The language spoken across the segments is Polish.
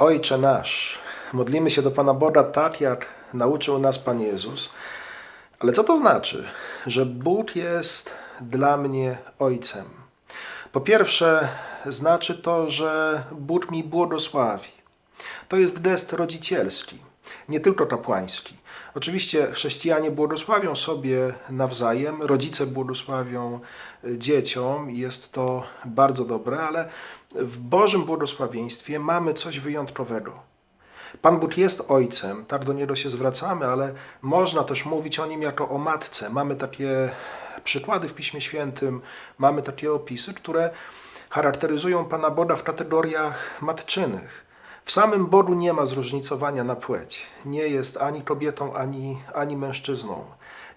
Ojcze nasz, modlimy się do Pana Boga tak, jak nauczył nas Pan Jezus. Ale co to znaczy, że Bóg jest dla mnie Ojcem? Po pierwsze, znaczy to, że Bóg mi błogosławi. To jest gest rodzicielski, nie tylko kapłański. Oczywiście chrześcijanie błogosławią sobie nawzajem, rodzice błogosławią y, dzieciom jest to bardzo dobre, ale w Bożym błogosławieństwie mamy coś wyjątkowego. Pan Bóg jest ojcem, tak do niego się zwracamy, ale można też mówić o nim jako o matce. Mamy takie przykłady w Piśmie Świętym, mamy takie opisy, które charakteryzują Pana Boga w kategoriach matczynych. W samym Bogu nie ma zróżnicowania na płeć. Nie jest ani kobietą, ani, ani mężczyzną.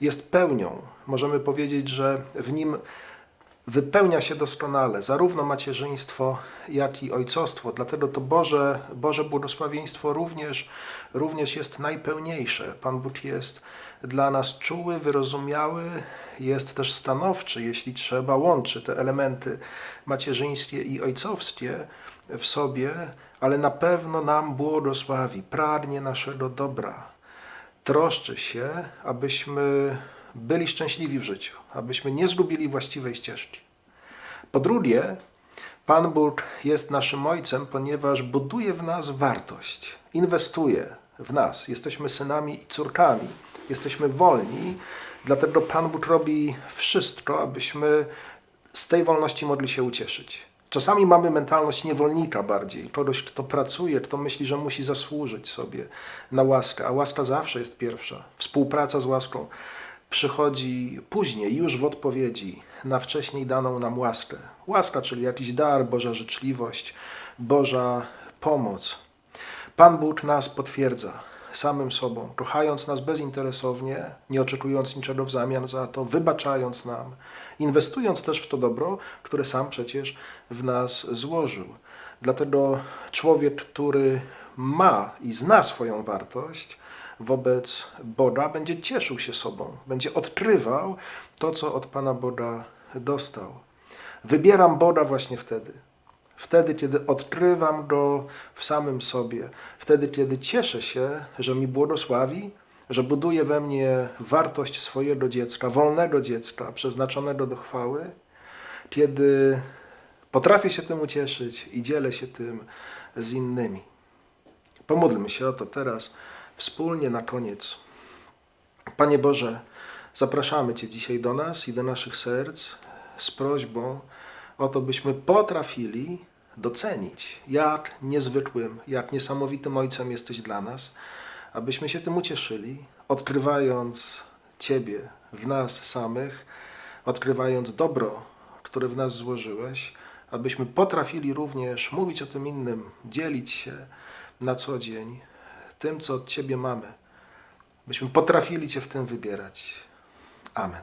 Jest pełnią. Możemy powiedzieć, że w nim wypełnia się doskonale zarówno macierzyństwo, jak i ojcostwo. Dlatego to Boże, Boże błogosławieństwo również, również jest najpełniejsze. Pan Bóg jest dla nas czuły, wyrozumiały, jest też stanowczy, jeśli trzeba, łączy te elementy macierzyńskie i ojcowskie w sobie, ale na pewno nam błogosławi, pragnie naszego dobra troszczy się, abyśmy byli szczęśliwi w życiu, abyśmy nie zgubili właściwej ścieżki. Po drugie, Pan Bóg jest naszym Ojcem, ponieważ buduje w nas wartość, inwestuje w nas. Jesteśmy synami i córkami, jesteśmy wolni, dlatego Pan Bóg robi wszystko, abyśmy z tej wolności mogli się ucieszyć. Czasami mamy mentalność niewolnika bardziej, kogoś, kto pracuje, kto myśli, że musi zasłużyć sobie na łaskę, a łaska zawsze jest pierwsza. Współpraca z łaską przychodzi później, już w odpowiedzi na wcześniej daną nam łaskę. Łaska, czyli jakiś dar, Boża życzliwość, Boża pomoc. Pan Bóg nas potwierdza samym sobą, kochając nas bezinteresownie, nie oczekując niczego w zamian za to, wybaczając nam, inwestując też w to dobro, które sam przecież w nas złożył. Dlatego człowiek, który ma i zna swoją wartość wobec Boga, będzie cieszył się sobą, będzie odkrywał to, co od Pana Boga dostał. Wybieram Boga właśnie wtedy. Wtedy, kiedy odkrywam Go w samym sobie, wtedy, kiedy cieszę się, że mi błogosławi, że buduje we mnie wartość swojego dziecka, wolnego dziecka, przeznaczonego do chwały, kiedy potrafię się tym ucieszyć i dzielę się tym z innymi. Pomódlmy się o to teraz wspólnie na koniec. Panie Boże, zapraszamy Cię dzisiaj do nas i do naszych serc z prośbą o to, byśmy potrafili docenić, jak niezwykłym, jak niesamowitym Ojcem jesteś dla nas, abyśmy się tym ucieszyli, odkrywając Ciebie w nas samych, odkrywając dobro, które w nas złożyłeś, abyśmy potrafili również mówić o tym innym, dzielić się na co dzień tym, co od Ciebie mamy, byśmy potrafili Cię w tym wybierać. Amen.